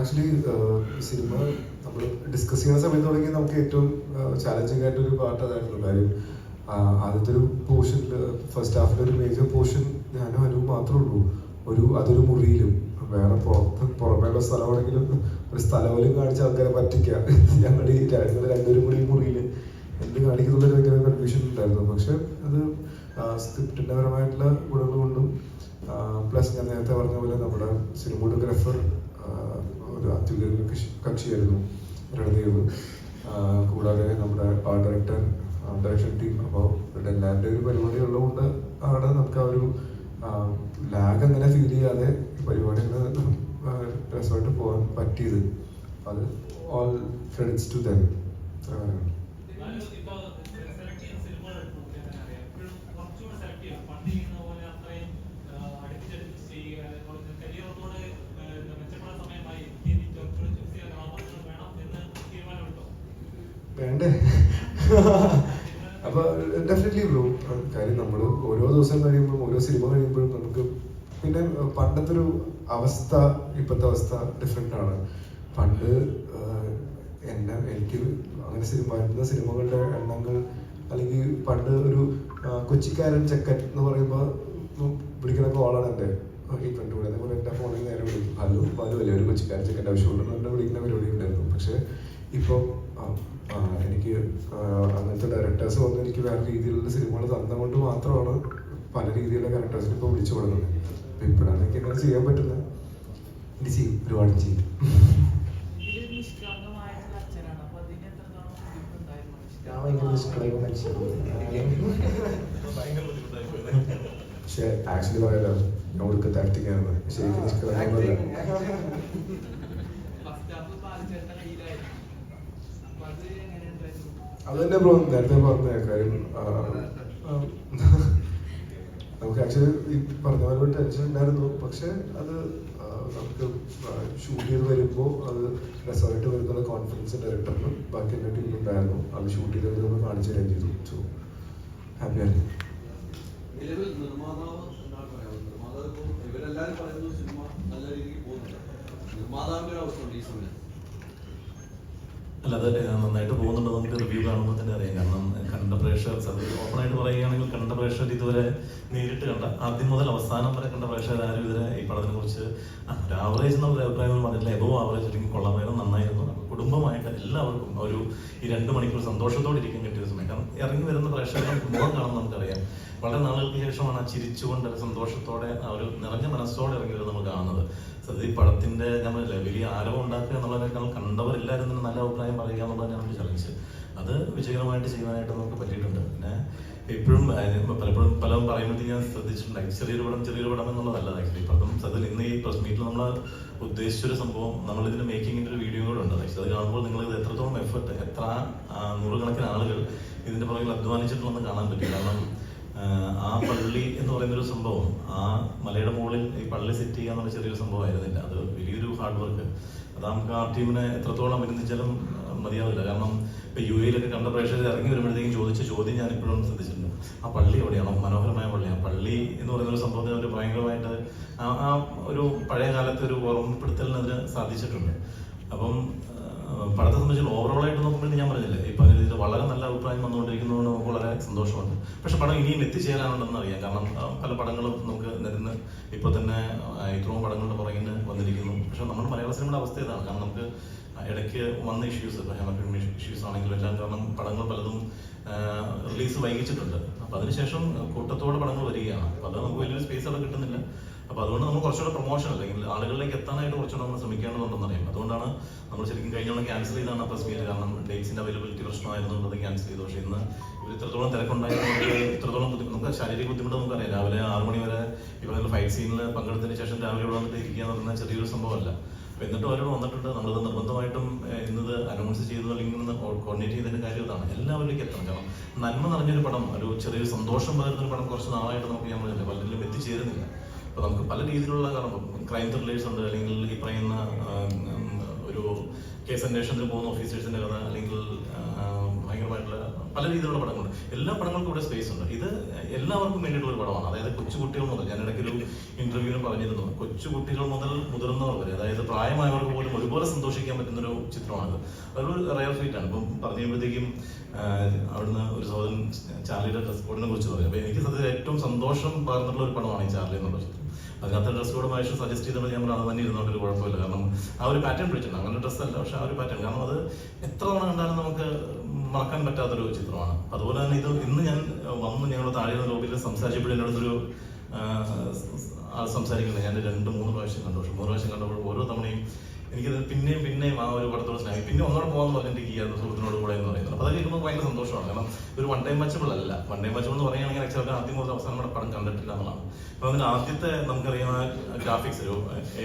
Actually cinema നമ്മൾ discuss ചെയ്യുന്ന സമയത്ത് തുടങ്ങി നമുക്ക് ഏറ്റവും ചാലഞ്ചിങ് ആയിട്ട് ഒരു പാർട്ട് അതായിരുന്നു കാര്യം. ആദ്യത്തെ ഒരു പോർഷനിൽ ഫസ്റ്റ് ഹാഫിൽ ഒരു മേജർ പോർഷൻ ഞാനും അനുവും മാത്രമേ ഉള്ളൂ. ഒരു അതൊരു മുറിയിലും വേറെ പുറത്ത് പുറമേയുള്ള സ്ഥലമാണെങ്കിലും ഒരു സ്ഥലം പോലും കാണിച്ച ആൾക്കാരെ പറ്റിക്കുക ഞങ്ങളുടെ ഈ ഞങ്ങൾ രണ്ടുപേരും കൂടി മുറിയിൽ എന്ത് കാണിക്കുന്നുള്ളൊരു ഭയങ്കര കൺഫ്യൂഷൻ ഉണ്ടായിരുന്നു. പക്ഷെ അത് സ്ക്രിപ്റ്റിന്റെ പരമായിട്ടുള്ള ഗുണങ്ങൾ കൊണ്ടും പ്ലസ് ഞാൻ നേരത്തെ പറഞ്ഞ പോലെ നമ്മുടെ സിനിമോട്ടോഗ്രാഫർ കക്ഷി- കക്ഷിയായിരുന്നു രണദേവ്. കൂടാതെ നമ്മുടെ ആർട്ട് ഡയറക്ടർ ഡയറക്ഷൻ ടീം അപ്പോൾ എല്ലാവരുടെ ഒരു പരിപാടി ഉള്ളതുകൊണ്ട് ആണ് നമുക്ക് ആ ഒരു ലാഗ് അങ്ങനെ ഫീൽ ചെയ്യാതെ പരിപാടി രസമായിട്ട് പോകാൻ പറ്റിയത്. അത് ഓൾ ക്രെഡിറ്റ്സ് ടു ദം അപ്പൊ ഡെഫിനറ്റ്ലി ബ്രോ കാര്യം നമ്മൾ ഓരോ ദിവസം കഴിയുമ്പോഴും ഓരോ സിനിമ കഴിയുമ്പോഴും നമുക്ക് പിന്നെ പണ്ടത്തെ ഒരു അവസ്ഥ ഇപ്പോഴത്തെ അവസ്ഥ ഡിഫറെന്റ് ആണ്. പണ്ട് എന്നെ എനിക്ക് അങ്ങനെ സിനിമ വരുന്ന സിനിമകളുടെ എണ്ണങ്ങൾ അല്ലെങ്കിൽ പണ്ട് ഒരു കൊച്ചിക്കാരൻ ചെക്കൻ എന്ന് പറയുമ്പോൾ വിളിക്കുന്ന കോളാണ് എന്റെ ഈ ഫ്രണ്ട് കൂടെ. അതേപോലെ എന്റെ ഫോണിൽ നേരെ വിളിക്കും. ഹലോ ബാലു അല്ലേ? ഒരു കൊച്ചിക്കാരൻ ചെക്കന്റെ ആവശ്യമുണ്ടെന്ന് വിളിക്കുന്ന പരിപാടി ഉണ്ടായിരുന്നു. പക്ഷേ ഇപ്പോൾ എനിക്ക് അങ്ങനത്തെ ഡയറക്ടേഴ്സ് വന്ന് എനിക്ക് വേറെ രീതിയിലുള്ള സിനിമകൾ തന്നുകൊണ്ട് മാത്രമാണ് പല രീതിയിലുള്ള ക്യാരക്ടേഴ്സിനെ ഇപ്പോൾ വിളിച്ചു കൊടുക്കുന്നത് അപ്പം ഇപ്പോഴാണ് എനിക്ക് അങ്ങനെ ചെയ്യാൻ പറ്റുന്നത്. ഇനി ചെയ്യും ഒരുപാട് ചെയ്യും. പക്ഷെ ആക്ച്വലി പറയാലോ ഞാൻ ഒടുക്കത്തെ ആക്ടിങ് ശരിക്കും നിഷ്കളങ്കമല്ല ഫസ്റ്റ് ഹാഫ് ബാലചേട്ടന്റെ കയ്യിലായിരുന്നു അപ്പൊ അത് എങ്ങനെ ഉണ്ടായിരുന്നു അത് തന്നെ ബ്രോ നേരത്തെ പറഞ്ഞ കാര്യം. നമുക്ക് ആക്ച്വലി പറഞ്ഞ പോലെ ടെൻഷൻ ഉണ്ടായിരുന്നു. പക്ഷെ അത് നമുക്ക് ഷൂട്ട് ചെയ്ത് വരുമ്പോൾ അത് രസമായിട്ട് വരുന്നുള്ള കോൺഫിഡൻസ് ഡയറക്ടറിനും ബാക്കി എല്ലാ ടീമിലും ഉണ്ടായിരുന്നു. അത് ഷൂട്ട് ചെയ്ത് നമ്മൾ കാണിച്ചു തരാൻ ചെയ്തു. സോ ഹാപ്പിയായിരുന്നു നിർമ്മാതാവ് പറയുന്നു സിനിമ നല്ല രീതിക്ക് പോകുന്നുണ്ട് നിർമ്മാതാവിന്റെ ഒരു അവസ്ഥ ഉണ്ട് ഈ സമയത്ത്. അല്ല അത് നന്നായിട്ട് പോകുന്നുണ്ട് നമുക്ക് റിവ്യൂ കാണുമ്പോൾ തന്നെ അറിയാം. കാരണം കണ്ട പ്രേക്ഷകർ അത് ഓപ്പണായിട്ട് പറയുകയാണെങ്കിൽ കണ്ട പ്രേക്ഷകർ ഇതുവരെ നേരിട്ട് കണ്ട ആദ്യം മുതൽ അവസാനം വരെ കണ്ട പ്രേക്ഷകർ ആരും ഇതുവരെ ഈ പടത്തിനെ കുറിച്ച് ഒരു ആവറേജ് എന്നുള്ള അഭിപ്രായം പറഞ്ഞില്ല എബോ ആവറേജ് അല്ലെങ്കിൽ കൊള്ളാമായിരുന്നു നന്നായിരുന്നു. കുടുംബമായിട്ട് എല്ലാവർക്കും ഒരു ഈ രണ്ട് മണിക്കൂർ സന്തോഷത്തോടെ ഇരിക്കാൻ കിട്ടിയ സമയം. കാരണം ഇറങ്ങി വരുന്ന പ്രേക്ഷകരുടെ മുഖം കാണുന്ന നമുക്കറിയാം. വളരെ നാളുകൾക്ക് ശേഷമാണ് ആ ചിരിച്ചുകൊണ്ട് സന്തോഷത്തോടെ ആ ഒരു നിറഞ്ഞ മനസ്സോടെ ഇറങ്ങി വരുന്നത് നമ്മൾ കാണുന്നത്. സത്യത്തിൽ ഈ പടത്തിന്റെ ഞാൻ വലിയ ആരവം ഉണ്ടാക്കുക എന്നുള്ളതിനേക്കാൾ കണ്ടവരെല്ലാവരും തന്നെ നല്ല അഭിപ്രായം പറയുക എന്നുള്ളതാണ് നമ്മുടെ ചലഞ്ച് അത് വിജയകരമായിട്ട് ചെയ്യാനായിട്ട് നമുക്ക് പറ്റിയിട്ടുണ്ട്. പിന്നെ എപ്പോഴും പലപ്പോഴും പലതും പറയുമ്പോഴത്തേക്ക് ഞാൻ ശ്രദ്ധിച്ചിട്ടുണ്ടായി ചെറിയൊരു പടം ചെറിയൊരു പടം എന്നുള്ളതല്ല ആക്ച്വലി പടം സത്യത്തിൽ ഇന്ന് ഈ പ്രസ് മീറ്റിൽ നമ്മൾ ഉദ്ദേശിച്ചൊരു സംഭവം നമ്മൾ ഇതിന്റെ മേക്കിങ്ങിന്റെ ഒരു വീഡിയോ കൂടെ ഉണ്ട്. ആക്ച്വലി അത് കാണുമ്പോൾ നിങ്ങൾ ഇത് എത്രത്തോളം എഫർട്ട് എത്ര നൂറുകണക്കിന് ആളുകൾ ഇതിന്റെ പുറകിൽ അധ്വാനിച്ചിട്ടുണ്ടെന്ന് കാണാൻ പറ്റും. കാരണം ആ പള്ളി എന്ന് പറയുന്ന ഒരു സംഭവം ആ മലയുടെ മുകളിൽ ഈ പള്ളി സെറ്റ് ചെയ്യുക എന്നുള്ള ചെറിയൊരു സംഭവമായിരുന്നില്ല. അത് വലിയൊരു ഹാർഡ് വർക്ക് അത് നമുക്ക് ആ ടീമിനെ എത്രത്തോളം അഭിനന്ദിച്ചാലും മതിയാവില്ല. കാരണം ഇപ്പൊ യു എയിലൊക്കെ കണ്ട പ്രേക്ഷകർ ഇറങ്ങി വരുമ്പോഴത്തേക്കും ചോദിച്ച ചോദ്യം ഞാൻ ഇപ്പോഴും ശ്രദ്ധിച്ചിട്ടുണ്ട്. ആ പള്ളി എവിടെയാണോ? മനോഹരമായ പള്ളി ആ പള്ളി എന്ന് പറയുന്ന ഒരു സംഭവത്തിന് അവർ ഭയങ്കരമായിട്ട് ആ ഒരു പഴയ കാലത്തെ ഒരു ഓർമ്മപ്പെടുത്തലിന് അതിന് സാധിച്ചിട്ടുണ്ട്. അപ്പം ആഹ് ഓവറോളായിട്ട് നോക്കുമ്പോൾ ഞാൻ പറഞ്ഞില്ലേ ഇപ്പൊ അതിൽ വളരെ നല്ല അഭിപ്രായം വന്നുകൊണ്ടിരിക്കുന്നതുകൊണ്ട് നമുക്ക് വളരെ സന്തോഷമുണ്ട്. പക്ഷെ പടം ഇനിയും എത്തിച്ചേരാനുണ്ടെന്ന് അറിയാം. കാരണം പല പടങ്ങളും നമുക്ക് നിരന്ന് ഇപ്പൊ തന്നെ ഇത്രയും പടങ്ങളുടെ പുറകിന് വന്നിരിക്കുന്നു. പക്ഷെ നമ്മുടെ മലയാള സിനിമയുടെ അവസ്ഥ ഇതാണ്. കാരണം നമുക്ക് ഇടയ്ക്ക് വന്ന ഇഷ്യൂസ് ഇപ്പൊ ഹെമറ്റോമി ഇഷ്യൂസ് ആണെങ്കിലും എല്ലാം കാരണം പടങ്ങൾ പലതും റിലീസ് വൈകിച്ചിട്ടുണ്ട്. അപ്പൊ അതിനുശേഷം കൂട്ടത്തോടെ പടങ്ങൾ വരികയാണ്. അപ്പൊ അത് നമുക്ക് വലിയൊരു സ്പേസ് അവിടെ കിട്ടുന്നില്ല. അപ്പൊ അതുകൊണ്ട് നമ്മൾ കുറച്ചുകൂടെ പ്രൊമോഷൻ അല്ലെങ്കിൽ ആളുകളിലേക്ക് എത്താനായിട്ട് കുറച്ചുകൂടെ നമ്മൾ ശ്രമിക്കേണ്ടതുണ്ടെന്ന് അറിയാം അതുകൊണ്ടാണ് നമ്മൾ ശരിക്കും കഴിഞ്ഞോളം ക്യാൻസൽ ചെയ്താണ് പ്രസ് മീറ്റ് കാരണം ഡേറ്റ്സിന്റെ അവൈലബിലിറ്റി പ്രശ്നമായിരുന്നു അത് ക്യാൻസൽ ചെയ്തു. പക്ഷേ ഇന്ന് ഇവർ ഇത്രത്തോളം തിരക്കുണ്ടായിരുന്നു ഇത്രത്തോളം ബുദ്ധിമുട്ട് നമുക്ക് ശാരീരിക ബുദ്ധിമുട്ട് നമുക്കറിയാം. രാവിലെ ആറു മണി വരെ ഇപ്പോൾ ഫൈറ്റ് സീനിൽ പങ്കെടുത്തതിന് ശേഷം രാവിലെ ഇവിടെ വന്നിട്ട് ഇരിക്കുക എന്ന് പറഞ്ഞാൽ ചെറിയൊരു സംഭവമല്ല. എന്നിട്ടും അവരോട് വന്നിട്ടുണ്ട്. നമ്മളത് നിർബന്ധമായിട്ടും ഇന്നത് അനൗൺസ് ചെയ്തു അല്ലെങ്കിൽ കോർഡിനേറ്റ് ചെയ്തതിന്റെ കാര്യം ഇതാണ്. എല്ലാവരിലേക്ക് എത്തണം. കാരണം നന്മ നിറഞ്ഞൊരു പടം ഒരു ചെറിയൊരു സന്തോഷം പകരുന്നൊരു പടം കുറച്ച് നാളായിട്ട് നമുക്ക് പറഞ്ഞില്ല പലരിലും എത്തിച്ചേരുന്നില്ല. അപ്പൊ നമുക്ക് പല രീതിയിലുള്ള ക്രൈം ത്രില്ലേഴ്സ് ഉണ്ട് അല്ലെങ്കിൽ ഈ പറയുന്ന ഒരു കേസ് അന്വേഷണത്തിന് പോകുന്ന ഓഫീസേഴ്സിന്റെ കഥ അല്ലെങ്കിൽ പല രീതിയിലുള്ള പടങ്ങളുണ്ട്. എല്ലാ പടങ്ങൾക്കും ഇവിടെ സ്പേസ് ഉണ്ട്. ഇത് എല്ലാവർക്കും വേണ്ടിയിട്ടുള്ള ഒരു പടമാണ്. അതായത് കൊച്ചുകുട്ടികൾ മുതൽ ഞാൻ ഇടയ്ക്ക് ഒരു ഇന്റർവ്യൂവിന് പറഞ്ഞിരുന്നു. കൊച്ചുകുട്ടികൾ മുതൽ മുതിർന്നവർ വരെ അതായത് പ്രായമായവർക്ക് പോലും ഒരുപോലെ സന്തോഷിക്കാൻ പറ്റുന്ന ഒരു ചിത്രമാണ് അതൊരു റയർ ഫീറ്റ് ആണ്. ഇപ്പം പറഞ്ഞു കഴിയുമ്പോഴത്തേക്കും അവിടുന്ന് ഒരു സഹോദരൻ ചാർലിയുടെ ഡ്രസ് കോഡിനെ കുറിച്ച് പറയും. അപ്പൊ എനിക്ക് സത്യത്തിൽ ഏറ്റവും സന്തോഷം പകർന്നിട്ടുള്ള ഒരു പടമാണ് ഈ ചാർലി എന്നുള്ള ചിത്രം. അതിനകത്ത് ഡ്രസ് കോഡ് മഹേഷ് സജസ്റ്റ് ചെയ്തപ്പോൾ ഞാൻ അത് തന്നെ ഇരുന്നോണ്ട് ഒരു കുഴപ്പമില്ല. കാരണം ആ ഒരു പാറ്റേൺ പിടിച്ചിട്ടുണ്ട്. അങ്ങനെ ഡ്രസ്സ് അല്ല പക്ഷെ ആ ഒരു പാറ്റേൺ കാരണം അത് എത്ര തവണ കണ്ടാലും നമുക്ക് മറക്കാൻ പറ്റാത്തൊരു ചിത്രമാണ്. അതുപോലെ തന്നെ ഇത് ഇന്ന് ഞാൻ വന്ന് ഞങ്ങൾ താഴെ ലോബിയിൽ സംസാരിച്ചപ്പോഴും എന്റെ അടുത്തൊരു സംസാരിക്കുന്നത് ഞാൻ രണ്ട് മൂന്ന് പ്രാവശ്യം കണ്ടു. പക്ഷെ മൂന്ന് പ്രാവശ്യം കണ്ടപ്പോൾ ഓരോ തവണയും എനിക്കത് പിന്നെയും പിന്നെയും ആ ഒരു പടത്തോട് സ്നേഹം. പിന്നെ ഒന്നോടെ പോകാന്ന് പറഞ്ഞിട്ട് ഈ അത് സുഹൃത്തിനോട് കൂടെ എന്ന് പറയുന്നത്. അപ്പോൾ അത് കേൾക്കുമ്പോൾ ഭയങ്കര സന്തോഷമാണ്. കാരണം ഒരു വൺ ടൈം മച്ചബിൾ അല്ല. വൺ ടൈം മച്ചബിൾ എന്ന് പറയുകയാണെങ്കിൽ ആക്ച്വലി ആദ്യം മുതൽ അവസാനം നമ്മുടെ പടം കണ്ടിട്ടില്ല എന്നുള്ളതാണ്. അപ്പോൾ അതിന് ആദ്യത്തെ നമുക്കറിയാവുന്ന ഗ്രാഫിക്സ് ഒരു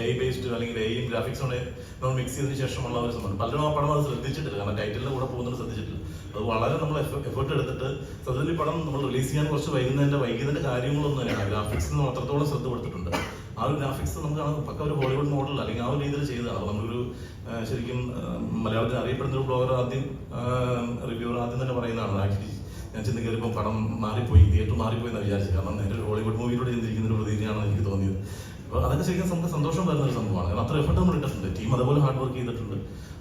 എ ബേസ്ഡ് അല്ലെങ്കിൽ എയും ഗ്രാഫിക്സോടെ നമ്മൾ മിക്സ് ചെയ്തതിന് ശേഷമുള്ള ഒരു സംഭവം പലരും ആ പടം അത് ശ്രദ്ധിച്ചിട്ടില്ല. കാരണം ടൈറ്റിലെ കൂടെ പോകുന്നത് ശ്രദ്ധിച്ചിട്ടില്ല. അത് വളരെ നമ്മൾ എഫേർട്ട് എടുത്തിട്ട് സത്യത്തിൽ പടം നമ്മൾ റിലീസ് ചെയ്യാൻ കുറച്ച് വൈകുന്നതിന്റെ വൈകുന്നതിന്റെ കാര്യങ്ങളൊന്നും തന്നെയാണ് ഗ്രാഫിക്സിന് അത്രത്തോളം ശ്രദ്ധ കൊടുത്തിട്ടുണ്ട്. ആ ഒരു ഗ്രാഫിക്സ് നമുക്ക് പക്ക ഒരു ഹോളിവുഡ് മോഡൽ അല്ലെങ്കിൽ ആ ഒരു രീതിയിൽ ചെയ്തതാണ്. നമ്മളൊരു ശരിക്കും മലയാളത്തിൽ അറിയപ്പെടുന്ന ഒരു ബ്ലോഗർ ആദ്യം റിവ്യൂർ ആദ്യം തന്നെ പറയുന്നതാണ്. ആക്ച്വലി ഞാൻ ചെന്ന് കയറിയപ്പോൾ പടം മാറിപ്പോയി തിയേറ്റർ മാറിപ്പോയി എന്ന് വിചാരിച്ചു കാരണം എന്റെ ഒരു ഹോളിവുഡ് മൂവിയിലൂടെ ചിന്തിരിക്കുന്ന ഒരു പ്രതീതിയാണെന്ന് എനിക്ക് തോന്നിയത്. അപ്പോൾ അതൊക്കെ ശരിക്കും നമുക്ക് സന്തോഷം വരുന്ന ഒരു സംഭവമാണ്. കാരണം അത്ര എഫർട്ട് നമ്മൾ ഇട്ടിട്ടുണ്ട്. ടീം അതുപോലെ ഹാർഡ് വർക്ക് ചെയ്തിട്ടുണ്ട്.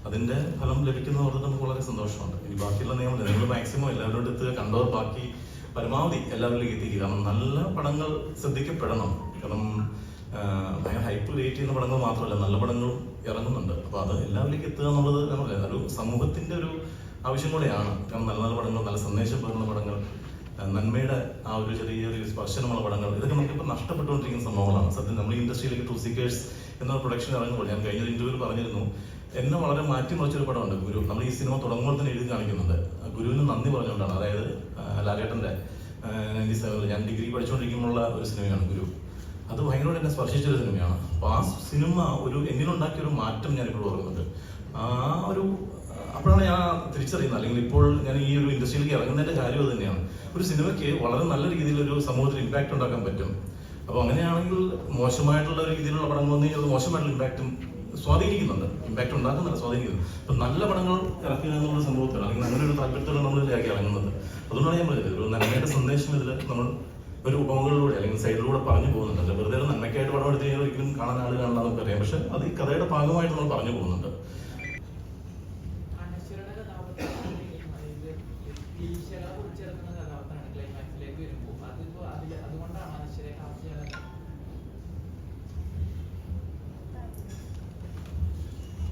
അതിന്റെ ഫലം ലഭിക്കുന്ന ഓർത്തിട്ട് നമുക്ക് വളരെ സന്തോഷമുണ്ട്. ഇനി ബാക്കിയുള്ള നിയമം നിങ്ങൾ മാക്സിമം എല്ലാവരോടും എത്തുക കണ്ടവർ ബാക്കി പരമാവധി എല്ലാവരിലേക്ക് എത്തിക്കുക. കാരണം നല്ല പടങ്ങൾ ശ്രദ്ധിക്കപ്പെടണം. കാരണം ഭയങ്കര ഹൈപ്പ് ക്രിയേറ്റ് ചെയ്യുന്ന പടങ്ങൾ മാത്രമല്ല നല്ല പടങ്ങളും ഇറങ്ങുന്നുണ്ട്. അപ്പോൾ അത് എല്ലാവരിലേക്ക് എത്തുക എന്നുള്ളത് നമ്മളെ ഒരു സമൂഹത്തിന്റെ ഒരു ആവശ്യം കൂടെയാണ്. കാരണം നല്ല നല്ല പടങ്ങൾ നല്ല സന്ദേശം പകർന്ന പടങ്ങൾ നന്മയുടെ ആ ഒരു ചെറിയ ചെറിയൊരു സ്പർശനമുള്ള പടങ്ങൾ ഇതൊക്കെ നമുക്കിപ്പോൾ നഷ്ടപ്പെട്ടുകൊണ്ടിരിക്കുന്ന സംഭവങ്ങളാണ്. സത്യം നമ്മൾ ഇൻഡസ്ട്രിയിലേക്ക് ടു സീക്കേഴ്സ് എന്ന പ്രൊഡക്ഷൻ ഇറങ്ങുമ്പോൾ ഞാൻ കഴിഞ്ഞ ഇന്റർവ്യൂവിൽ പറഞ്ഞിരുന്നു എന്നെ വളരെ മാറ്റിമറിച്ചൊരു പടമുണ്ട് ഗുരു. നമ്മൾ ഈ സിനിമ തുടങ്ങുമ്പോൾ തന്നെ എഴുതി കാണിക്കുന്നുണ്ട്. ഗുരുവിന് നന്ദി പറഞ്ഞുകൊണ്ടാണ്. അതായത് ലാലേട്ടന്റെ നയന്റി സെവനിൽ ഞാൻ ഡിഗ്രി പഠിച്ചുകൊണ്ടിരിക്കുമ്പോഴുള്ള ഒരു സിനിമയാണ് ഗുരു. അത് ഭയങ്കരമായിട്ട് എന്നെ സ്പർശിച്ചൊരു സിനിമയാണ്. അപ്പോൾ ആ സിനിമ ഒരു എന്നിലുണ്ടാക്കിയ ഒരു മാറ്റം ഞാൻ ഇപ്പോൾ ഓർക്കുന്നുണ്ട്. ആ ഒരു അപ്പോഴാണ് ഞാൻ തിരിച്ചറിയുന്നത്. അല്ലെങ്കിൽ ഇപ്പോൾ ഞാൻ ഈ ഒരു ഇൻഡസ്ട്രിയിലേക്ക് ഇറങ്ങുന്നതിന്റെ കാര്യം അത് തന്നെയാണ്. ഒരു സിനിമയ്ക്ക് വളരെ നല്ല രീതിയിൽ ഒരു സമൂഹത്തിൽ ഇമ്പാക്ട് ഉണ്ടാക്കാൻ പറ്റും. അപ്പോൾ അങ്ങനെയാണെങ്കിൽ മോശമായിട്ടുള്ള ഒരു രീതിയിലുള്ള പടങ്ങൾ വന്നു കഴിഞ്ഞാൽ മോശമായിട്ടുള്ള ഇമ്പാക്റ്റും സ്വാധീനിക്കുന്നുണ്ട്. ഇമ്പാക്ട് ഉണ്ടാക്കുന്നുണ്ട് സ്വാധീനിക്കുന്നത് അപ്പൊ നല്ല പടങ്ങൾ ഇറക്കുക എന്നുള്ള സംഭവത്തിൽ അല്ലെങ്കിൽ അങ്ങനെ ഒരു താല്പര്യത്തോടെ നമ്മളിലേക്ക് ഇറങ്ങുന്നത്. അതുകൊണ്ടാണ് ഞാൻ പറഞ്ഞത്. ഒരു നന്മയുടെ സന്ദേശം ഇതിൽ നമ്മൾ ഒരു ഉപമകളിലൂടെ അല്ലെങ്കിൽ സൈഡിലൂടെ പറഞ്ഞു പോകുന്നുണ്ട്. വെറുതെ ഒരു നന്മയ്ക്കായിട്ട് പടം എടുത്തു കഴിഞ്ഞാൽ ഒരിക്കലും കാണാൻ ആൾ കാണണം എന്നൊക്കെ അറിയാം. പക്ഷെ അത് ഈ കഥയുടെ ഭാഗമായിട്ട് നമ്മൾ പറഞ്ഞു പോകുന്നുണ്ട്.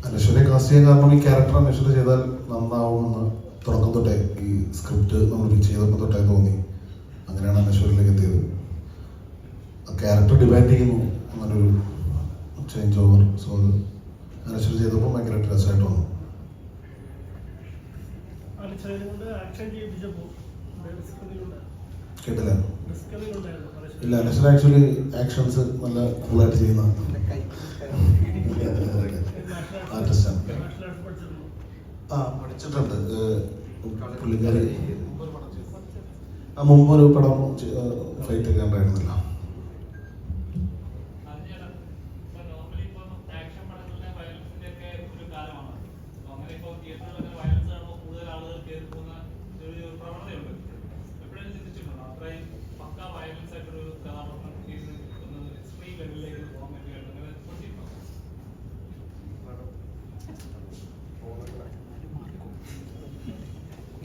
അനശ്വരെ കാസ്റ്റ് ചെയ്യാൻ കാരണം ഈ ക്യാരക്ടർ അനശ്വര ചെയ്താൽ നന്നാവുമെന്ന് തുടക്കം തൊട്ടേ ഈ സ്ക്രിപ്റ്റ് നമ്മൾ പിച്ച് ചെയ്തപ്പോൾ തൊട്ടേ തോന്നി. അങ്ങനെയാണ് അനശ്വരിലേക്ക് എത്തിയത് ക്യാരക്ടർ ഡിമാൻഡ് ചെയ്യുന്നു അങ്ങനൊരു ചേഞ്ച് ഓവർ സോ അത് അനശ്വരി ചെയ്തപ്പോൾ ഭയങ്കര രസമായിട്ട് വന്നു. കേട്ടില്ല. ഇല്ല അനശ്വര ആക്ച്വലി ആക്ഷൻസ് നല്ല കൂളായിട്ട് ചെയ്യുന്ന ആർട്ടിസ്റ്റാണ് ആ പഠിച്ചിട്ടുണ്ട്. പുള്ളിക്കാരി ആ മുമ്പ് ഒരു പടം ഫൈറ്റ് ഒക്കെ ഉണ്ടായിരുന്നില്ല അതിന് ഇപ്പൊ normally ഇപ്പൊ action പടങ്ങളിലെ violence ന്റെ ഒക്കെ ഒരു കാലമാണ്. അപ്പൊ അങ്ങനെ ഇപ്പൊ theatre കളിലൊക്കെ violence കാണുമ്പോൾ കൂടുതൽ ആളുകൾ കേറി പോകുന്ന ഒരു പ്രവണതയുണ്ട്. എപ്പോഴെങ്കിലും ചിന്തിച്ചിട്ടുണ്ടോ? അത്രയും പക്കാ violence ആയിട്ടൊരു കഥാപാത്രം ചെയ്ത് ഒന്ന് extreme level ലേക്ക് പോകാൻ വേണ്ടിയിട്ട് അങ്ങനെ തോന്നിയിട്ടുണ്ടോ?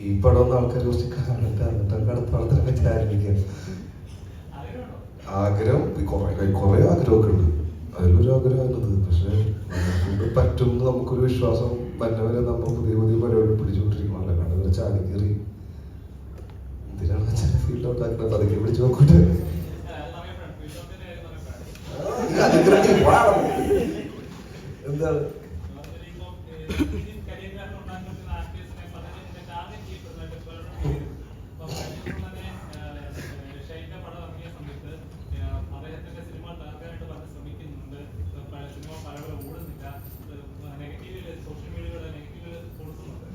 ഈ പടം ആൾക്കാർ കുറച്ച് കാണട്ടെ എന്നിട്ട് അടുത്ത പടത്തിനെ പറ്റി? ആഗ്രഹം കുറെ കുറേ ആഗ്രഹമൊക്കെ ഉണ്ട്. അതിലൊരു ആഗ്രഹമാണത് പക്ഷെ കൊണ്ട് പറ്റും എന്ന് നമുക്കൊരു വിശ്വാസം വന്നവരെ നമ്മൾ പുതിയ പുതിയ പരിപാടി പിടിച്ചുകൊണ്ടിരിക്കണമല്ലോ കാരണം ചാടി കയറി എന്തിനാണ് ചില ഫീൽഡ് ഉണ്ടാക്കുന്നത് അതൊക്കെ പിടിച്ചു നോക്കട്ടെ. ആ, സമയപ്പെടാം. Field of the day സമയപ്പെടാം. ഈ അതിക്രമത്തിൽ wow. എന്താണ് normally ഇപ്പൊ, ഏഹ്, ഈ career graph ഉണ്ടാക്കാൻ പറ്റുന്ന actors നെ പലരും ഇതിന്റെ target ചെയ്യപ്പെടുന്നുണ്ട്. പലരും ഇപ്പൊ കഴിഞ്ഞ തന്നെ, ഏഹ്, ഷൈന്റെ പടം ഇറങ്ങിയ സമയത്ത്, ഏഹ്, അദ്ദേഹത്തിന്റെ സിനിമ തകർക്കാനായിട്ട് പലരും ശ്രമിക്കുന്നുണ്ട്. ഇപ്പൊ പല സിനിമ പലവരും ഓടുന്നില്ല. നെഗറ്റീവ് സോഷ്യൽ മീഡിയയുടെ നെഗറ്റീവ് കൊടുക്കുന്നുണ്ട്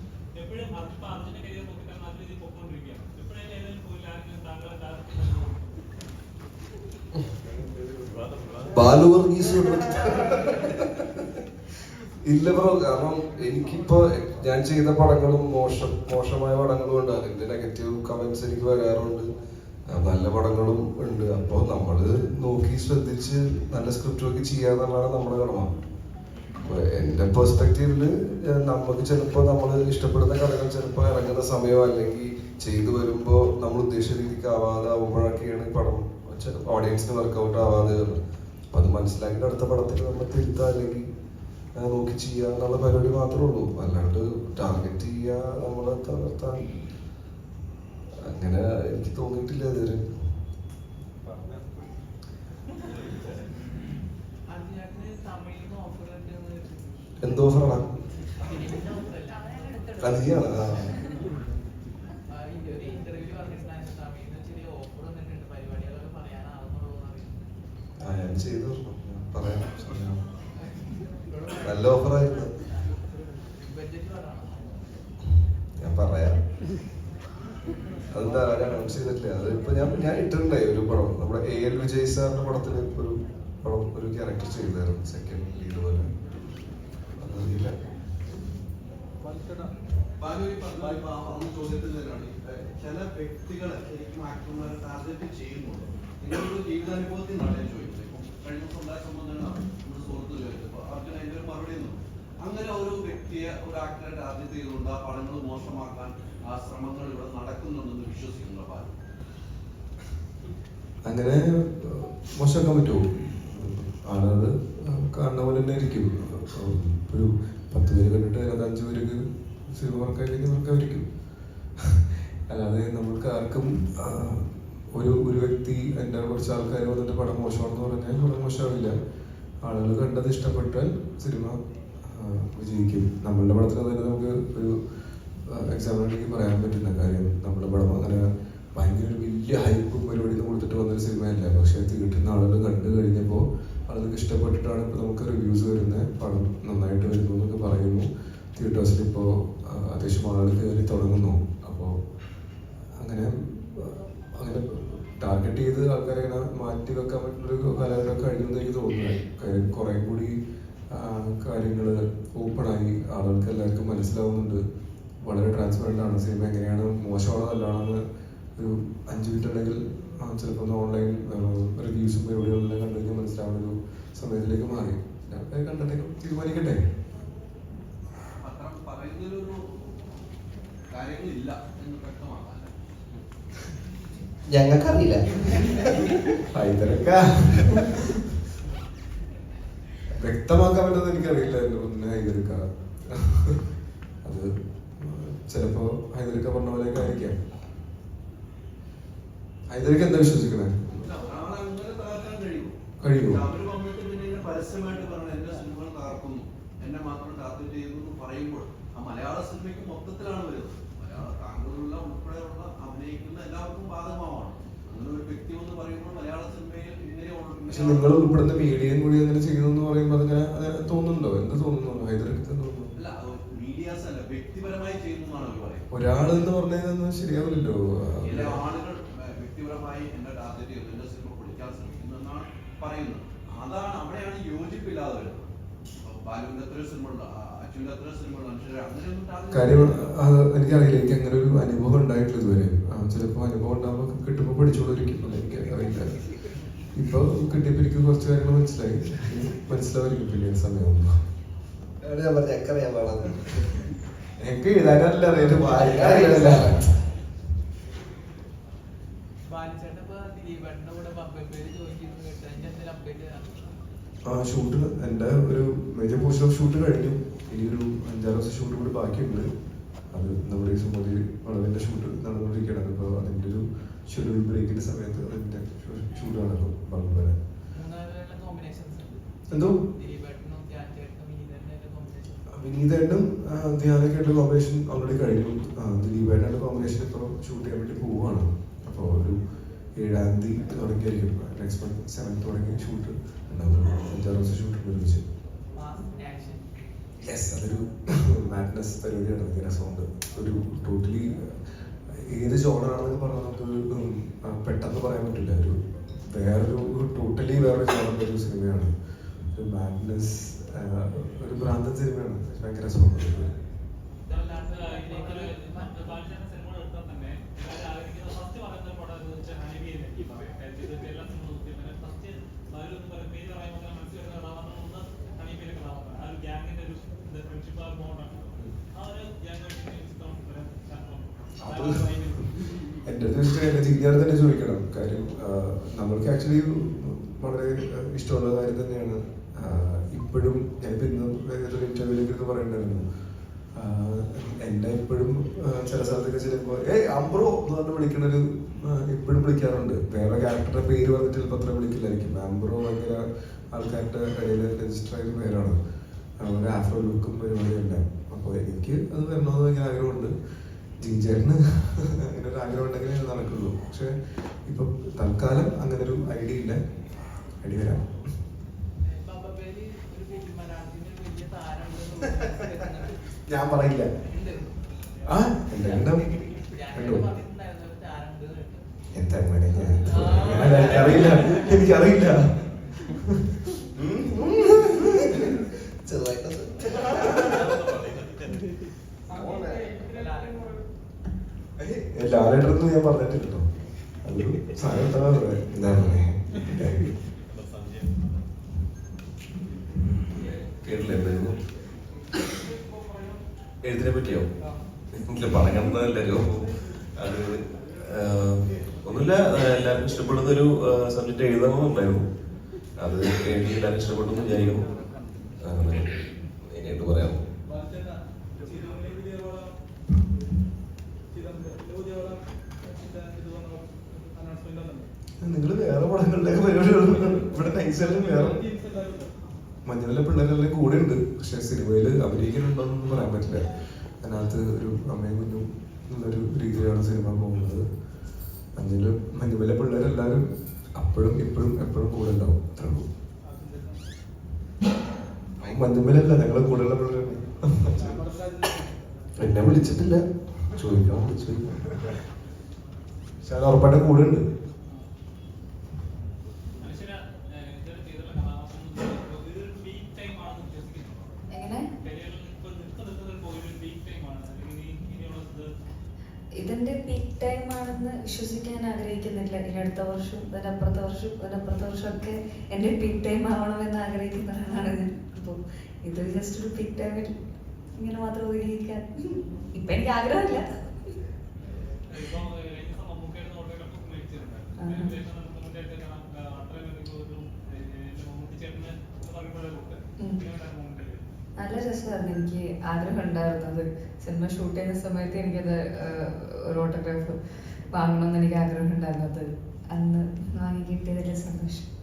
എപ്പോഴും ഇപ്പൊ അർജുന്റെ കരിയർ നോക്കിയിട്ട് നല്ല രീതിയിൽ പൊക്കോണ്ടിരിക്കുകയാണ് എപ്പോഴെങ്കിലും ഏതെങ്കിലും പോയില്ല ആരെങ്കിലും താങ്കളെ ടാർഗറ്റ് ബാലു വർഗീസ് ഇല്ല ബ്രോ കാരണം എനിക്കിപ്പോ ഞാൻ ചെയ്ത പടങ്ങളും മോശം മോശമായ പടങ്ങളും ഉണ്ട്. അതിന്റെ നെഗറ്റീവ് കമന്റ്സ് എനിക്ക് വരാറുണ്ട് നല്ല പടങ്ങളും ഉണ്ട്. അപ്പോൾ നമ്മൾ നോക്കി ശ്രദ്ധിച്ച് നല്ല സ്ക്രിപ്റ്റ് ഒക്കെ ചെയ്യാന്നുള്ളതാണ് നമ്മുടെ കടമ. അപ്പൊ എന്റെ പെർസ്പെക്റ്റീവിൽ നമുക്ക് ചിലപ്പോൾ നമ്മൾ ഇഷ്ടപ്പെടുന്ന കഥകൾ ചിലപ്പോൾ ഇറങ്ങുന്ന സമയം അല്ലെങ്കിൽ ചെയ്തു വരുമ്പോൾ നമ്മൾ ഉദ്ദേശിച്ച രീതിക്ക് ആവാതെ ആവുമ്പോഴൊക്കെയാണ് പടം ഓഡിയൻസിന് വർക്കൗട്ട് ആവാതെ വരുന്നത്. അപ്പൊ അത് മനസ്സിലാക്കിയിട്ട് അടുത്ത പടത്തിൽ നമ്മൾ തിരുത്താ അല്ലെങ്കിൽ നോക്കി ചെയ്യുക എന്നുള്ള പരിപാടി മാത്രമേ ഉള്ളൂ. അല്ലാണ്ട് ടാർഗറ്റ് ചെയ്യുക നമ്മളെ തളർത്താൻ അങ്ങനെ എനിക്ക് തോന്നിയിട്ടില്ല ഇതുവരെ. എന്തോ ഓഫറാണ് ഓഫറല്ല അധികമാണ് ആ ആ, ഈ ഒരു ഇന്റർവ്യൂ പറഞ്ഞിട്ടുണ്ടായിരുന്നു തമിഴിൽ നിന്ന് ചെറിയ ഓഫർ വന്നിട്ടുണ്ട് പരിപാടികളൊക്കെ പറയാനാവുന്നുള്ളൂ എന്ന് ആ ഞാൻ ചെയ്തു പറയാം. നല്ല ഓഫറായിരുന്നു. ഞാൻ പറയാം. അതെന്താ ഞാൻ അനൗൺസ് ചെയ്തിട്ടില്ല. അത് ഇപ്പൊ ഞാൻ ഞാൻ ഇട്ടിട്ടുണ്ടായി ഒരു പടം. നമ്മുടെ എ എൽ വിജയ് സാറിന്റെ പടത്തിൽ ഒരു പടം ഒരു ക്യാരക്ടർ ചെയ്തായിരുന്നു. സെക്കൻഡ് ലീഡ് പോലെ. അതറിയില്ല. ചില വ്യക്തികളെ ശരിക്കും ആക്ടർമാരെ ടാർഗറ്റ് ചെയ്യുന്നുണ്ട്. നിങ്ങളുടെ ജീവിതാനുഭവത്തിൽ നിന്നാണ് ഞാൻ ഇപ്പം കഴിഞ്ഞ ദിവസം ഉണ്ടായ സംബന്ധമാണ് നമ്മുടെ സുഹൃത്ത് ചോദിച്ചത് അപ്പൊ അവർക്ക് അതിന്റെ ഒരു മറുപടി ഒന്നും അങ്ങനെ ഒരു വ്യക്തിയെ ഒരു ആക്ടറെ ടാർഗറ്റ് ചെയ്തുകൊണ്ട് ആ പടങ്ങൾ മോശമാക്കാൻ ആ ശ്രമങ്ങൾ ഇവിടെ നടക്കുന്നുണ്ടെന്ന് വിശ്വസിക്കുന്നു അങ്ങനെ മോശമാക്കാൻ പറ്റുമോ? ആളത് കാണുന്ന പോലെ തന്നെ ഇരിക്കും. ഒരു പത്ത് പേര് കണ്ടിട്ട് അതിനകത്ത് അഞ്ച് പേർക്ക് സിനിമ വർക്കായില്ലെങ്കിൽ വർക്കായിരിക്കും അല്ലാതെ നമ്മൾക്ക് ആർക്കും ഒരു ഒരു വ്യക്തി എന്റെ കുറച്ച് ആൾക്കാർ വന്നിട്ട് പടം മോശമാണെന്ന് പറഞ്ഞാൽ പടം മോശമാവില്ല. ആളുകൾ കണ്ടത് ഇഷ്ടപ്പെട്ട സിനിമ വിജയിക്കും. നമ്മളുടെ പടത്തിന് തന്നെ നമുക്ക് ഒരു എക്സാമ്പിളിലേക്ക് പറയാൻ പറ്റുന്ന കാര്യം. നമ്മുടെ പടം അങ്ങനെ ഭയങ്കര ഒരു വലിയ ഹൈപ്പും പരിപാടിയും കൊടുത്തിട്ട് വന്നൊരു സിനിമയല്ല. പക്ഷെ കിട്ടുന്ന ആളുകൾ കണ്ടു കഴിഞ്ഞപ്പോൾ ആളുകൾക്ക് ഇഷ്ടപ്പെട്ടിട്ടാണ് ഇപ്പോൾ നമുക്ക് റിവ്യൂസ് വരുന്നത് പടം നന്നായിട്ട് വരുന്നു എന്നൊക്കെ പറയുന്നു. തിയേറ്റേഴ്സിൽ ഇപ്പോൾ അത്യാവശ്യം ആളുകൾ കയറി തുടങ്ങുന്നു. അപ്പോൾ അങ്ങനെ ടാർഗറ്റ് ചെയ്ത് ആൾക്കാരെ ഇങ്ങനെ മാറ്റി വെക്കാൻ പറ്റുന്നൊരു കാലഘട്ടം കഴിഞ്ഞെന്ന് എനിക്ക് തോന്നുന്നു. കാര്യം കുറേ കൂടി കാര്യങ്ങൾ ഓപ്പണായി ആളുകൾക്ക് എല്ലാവർക്കും മനസ്സിലാവുന്നുണ്ട്. വളരെ ട്രാൻസ്പെറന്റ് ആണ്. സിനിമ എങ്ങനെയാണ്? മോശമാണോ? നല്ലതാണെന്ന് ഒരു അഞ്ച് മിനിറ്റ് ഉണ്ടെങ്കിൽ ചിലപ്പോൾ ഓൺലൈൻ റിവ്യൂസും പരിപാടികളെല്ലാം കണ്ടു കഴിഞ്ഞാൽ മനസ്സിലാവുന്ന ഒരു സമയത്തിലേക്ക് മാറി. ഞാൻ കണ്ടിട്ട് തീരുമാനിക്കട്ടെ? കാര്യങ്ങളില്ല എന്ന് വ്യക്തമാക്കാൻ ഞങ്ങൾക്കറിയില്ല. ഹൈദരക്ക വ്യക്തമാക്കാൻ പറ്റുന്ന എനിക്കറിയില്ല എന്റെ പൊന്നെ ഹൈദർക്ക അത് ചിലപ്പോ ഹൈദർക്ക പറഞ്ഞ പോലെയൊക്കെ ആയിരിക്കാം. ഹൈദർക്ക എന്താ വിശ്വസിക്കണേ? കഴിയുമോ? പരസ്യമായിട്ട് പറഞ്ഞ എന്റെ സിനിമകൾ കാർക്കുന്നു എന്നെ മാത്രം ടാർഗറ്റ് ചെയ്യുന്നു എന്ന് പറയുമ്പോൾ ആ മലയാള സിനിമയ്ക്ക് മൊത്തത്തിലാണ് വരുന്നത്. താങ്കളുള്ള ഉൾപ്പെടെയുള്ള അഭിനയിക്കുന്ന എല്ലാവർക്കും ബാധകമാണ്. അങ്ങനെ ഒരു വ്യക്തി എന്ന് പറയുമ്പോൾ മലയാള സിനിമയിൽ പക്ഷെ നിങ്ങൾ ഉൾപ്പെടുന്ന മീഡിയയും കൂടി അങ്ങനെ ചെയ്യുന്നു പറയുമ്പോൾ അതിങ്ങനെ അത് തോന്നുന്നുണ്ടോ? എന്ത് തോന്നുന്നു. ഹൈദരക്ക തോന്നുന്നു ഒരാൾ എന്ന് പറഞ്ഞതൊന്നും ശരിയാവില്ലല്ലോ. ആളുകൾ വ്യക്തിപരമായി എന്നെ ടാർഗറ്റ് ചെയ്യുന്നു എന്റെ സിനിമ പൊളിക്കാൻ ശ്രമിക്കുന്നു എന്നാണ് പറയുന്നത്. അതാണ് അവിടെയാണ് യോജിപ്പില്ലാതെ വരുന്നത്. ബാലുവിന്റെ സിനിമ ഉണ്ട് കാര്യം അത് എനിക്കറിയില്ല. എനിക്ക് അങ്ങനെ ഒരു അനുഭവം ഉണ്ടായിട്ടില്ല ഇതുവരെ. ചിലപ്പോൾ ചിലപ്പോ അനുഭവം ഉണ്ടാകുമ്പോൾ കിട്ടുമ്പോൾ പഠിച്ചോണ്ടിരിക്കും എനിക്ക് അറിയില്ല ഇപ്പൊ കിട്ടിയപ്പോ എനിക്ക് കുറച്ച് കാര്യങ്ങൾ മനസ്സിലായി. മനസ്സിലാവായിരിക്കും പിന്നെ സമയം. എനിക്ക് എഴുതാനല്ല അറിയാം വായിക്കാറില്ല ആ ഷൂട്ട് എന്റെ ഒരു മേജർ പോർഷൻ ഓഫ് ഷൂട്ട് കഴിഞ്ഞു. ഇനി ഒരു അഞ്ചാറ് ദിവസം ഷൂട്ട് കൂടി ബാക്കിയുണ്ട്. അത് നമ്മുടെ ഈ സുമതി വളവിന്റെ ഷൂട്ട് നടന്നുകൊണ്ടിരിക്കുകയാണ്. അപ്പോൾ അതിന്റെ ഒരു ഷെഡ്യൂൾ ബ്രേക്കിന്റെ സമയത്ത് അതിന്റെ ഷൂട്ടാണ് മൂന്നാളുകളുടെ കോമ്പിനേഷൻസ് എന്തോ? വിനീതേട്ടനും ധ്യാനൊക്കെയായിട്ട് കോമ്പിനേഷൻ ഓൾറെഡി കഴിഞ്ഞു. ദിലീപായിട്ടുള്ള കോമ്പിനേഷൻ ഇപ്പോൾ ഷൂട്ട് ചെയ്യാൻ വേണ്ടി പോവുകയാണ്. അപ്പോൾ ഒരു ഏഴാം തീയതി തുടങ്ങിയായിരിക്കും നെക്സ്റ്റ് മന്ത് സെവൻത്ത് തുടങ്ങി ഷൂട്ട് ഉണ്ടാവും അഞ്ചാറ് ദിവസം ഷൂട്ട് ഒരുമിച്ച്. യെസ് അതൊരു മാഡ്നസ് പരിപാടിയാണ്. ഭയങ്കര സൗണ്ട് ഒരു ടോട്ടലി ഏത് ജോണറാണെന്ന് പറഞ്ഞാൽ നമുക്ക് പെട്ടെന്ന് പറയാൻ പറ്റില്ല. ഒരു വേറൊരു ടോട്ടലി വേറൊരു ജോണറിന്റെ ഒരു സിനിമയാണ്. ഒരു മാഡ്നസ് ഒരു ഭ്രാന്തൻ സിനിമയാണ്. ഭയങ്കര സൗണ്ട് ഫസ്റ്റ് എടുത്താൽ തന്നെ എല്ലാവരും ആഗ്രഹിക്കുന്ന first പറയുന്ന ഒരു പടം എന്ന് വെച്ചാൽ ഹണിബിയല്ലേ? ഇത് എല്ലാ സിനിമകളും നോക്കി പിന്നെ first ബാലു എന്ന് പറയുന്ന പേര് പറയുമ്പോൾ തന്നെ മനസ്സിൽ വരുന്ന കഥാപാത്രം ഒന്ന് ഹണിബിയിലെ കഥാപാത്രം. ആ ഒരു gang ന്റെ ഒരു ഇത് friendship ആ ഒരു bond ആണ്. ആ ഒരു gang ആയിട്ട് ഈ ചിത്രം വരാൻ കാരണം അത് ബാലു പറയുന്നത് എന്റെ എന്റെ ജിജ്ഞാസ തന്നെ ചോദിക്കണം. കാര്യം നമ്മൾക്ക് ആക്ച്വലി വളരെ ഇഷ്ടമുള്ള കാര്യം തന്നെയാണ്. ഇപ്പോഴും ഞാനിപ്പോൾ ഇന്ന് ഏതൊരു ഇന്റർവ്യൂലേക്ക് ഇത് പറയണ്ടായിരുന്നു. എന്നെ ഇപ്പോഴും ചില സ്ഥലത്തൊക്കെ ചെല്ലുമ്പോൾ ഏയ് അംബ്രോ എന്ന് പറഞ്ഞ് വിളിക്കണൊരു ഇപ്പോഴും വിളിക്കാറുണ്ട്. വേറെ ക്യാരക്ടറുടെ പേര് പറഞ്ഞിട്ട് ചിലപ്പോൾ അത്ര വിളിക്കില്ലായിരിക്കും. ആംബ്രോ ഭയങ്കര ആൾക്കാരുടെ ഇടയിൽ രജിസ്റ്റർ ആയ പേരാണ്. ഒരു ആഫ്രോ ലുക്കും പരിപാടിയെല്ലാം അപ്പോൾ എനിക്ക് അത് വരണമെന്ന് ഭയങ്കര ആഗ്രഹമുണ്ട്. ജിഞ്ചേട്ടന് അങ്ങനെ ഒരു ആഗ്രഹം ഉണ്ടെങ്കിൽ അത് നടക്കുള്ളൂ. പക്ഷെ ഇപ്പൊ തൽക്കാലം അങ്ങനെ ഒരു ഐഡിയ ഇല്ല. ഐഡിയ വരാം. ഞാൻ പറയില്ല. ആ. എന്താ ഞാൻ അറിയില്ല. എനിക്കറിയില്ല. ലാലേട്ടൊന്നും ഞാൻ പറഞ്ഞിട്ടില്ലല്ലോ അതൊരു സാധനം എന്താ പറയാ എന്താ പറയാ കേട്ടില്ല എന്തായിരുന്നു എഴുത്തിനെ പറ്റിയോ? എനിക്ക് പറയണമെന്നല്ലോ അത് ഒന്നുമില്ല. എല്ലാവർക്കും ഇഷ്ടപ്പെടുന്ന ഒരു സബ്ജക്റ്റ് എഴുതണമെന്നുണ്ടായിരുന്നു. അത് എഴുതി എല്ലാവരും ഇഷ്ടപ്പെടുന്നു വിചാരിക്കുന്നു. അങ്ങനെ മെയിനായിട്ട് പറയാം നിങ്ങൾ വേറെ പടങ്ങളിലേക്ക് പരിപാടികൾ നൈസെല്ലാം വേറെ മഞ്ഞളിലെ പിള്ളേരെല്ലാം കൂടെ ഉണ്ട് പക്ഷെ സിനിമയിൽ അഭിനയിക്കുന്നുണ്ടോന്നൊന്നും പറയാൻ പറ്റില്ല. അതിനകത്ത് ഒരു അമ്മയും കുഞ്ഞും എന്നുള്ളൊരു രീതിയിലാണ് സിനിമ പോകുന്നത്. മഞ്ഞൾ മഞ്ഞുമല പിള്ളേരെല്ലാവരും അപ്പോഴും ഇപ്പോഴും എപ്പോഴും കൂടെ ഉണ്ടാവും. അത്രേ ഉള്ളൂ. മഞ്ഞുമലല്ല ഞങ്ങളെ കൂടെയുള്ള പിള്ളേരാണ്. എന്നെ വിളിച്ചിട്ടില്ല. ചോദിക്കണം വിളിച്ചു. പക്ഷെ അത് ഉറപ്പായിട്ട് കൂടെ ഉണ്ട് മനുഷ്യന് ഏഹ്, ഇതുവരെ ചെയ്തിട്ടുള്ള കഥാപാത്രം ഒരു peak time ആണെന്ന് വിശ്വസിക്കുന്നുണ്ടോ? എങ്ങനെ കരിയറിൽ ഇപ്പൊ നിൽക്ക നിൽക്കുന്ന ഒരു ഒരു peak time ആണ്. അല്ലെങ്കിൽ ഇനി- ഇനിയുള്ള ഇത് ഇതിന്റെ പീക്ക് ടൈം ആണെന്ന് വിശ്വസിക്കാൻ ആഗ്രഹിക്കുന്നില്ല ഇനി അടുത്ത വർഷം അതിനപ്പുറത്തെ വർഷം അതിനപ്പുറത്തെ വർഷമൊക്കെ എന്റെ പിക് ടൈം ആവണമെന്ന് ആഗ്രഹിക്കുന്ന ഒരാളാണ് ഞാൻ. അപ്പോൾ ഇത് ജസ്റ്റ് ഒരു പിക് ടൈമിൽ ഇങ്ങനെ മാത്രം ഒതുങ്ങിയിരിക്കാൻ. ഇപ്പൊ എനിക്ക് ആഗ്രഹമില്ല. നല്ല രസമായിരുന്നു. എനിക്ക് ആഗ്രഹം ഉണ്ടായിരുന്നത്. സിനിമ ഷൂട്ട് ചെയ്യുന്ന സമയത്ത് എനിക്കത് ഒരു ഓട്ടോഗ്രാഫ് വാങ്ങണമെന്ന് എനിക്ക് ആഗ്രഹം ഉണ്ടായിരുന്നത്. അന്ന് വാങ്ങി കിട്ടിയതിൽ സന്തോഷം.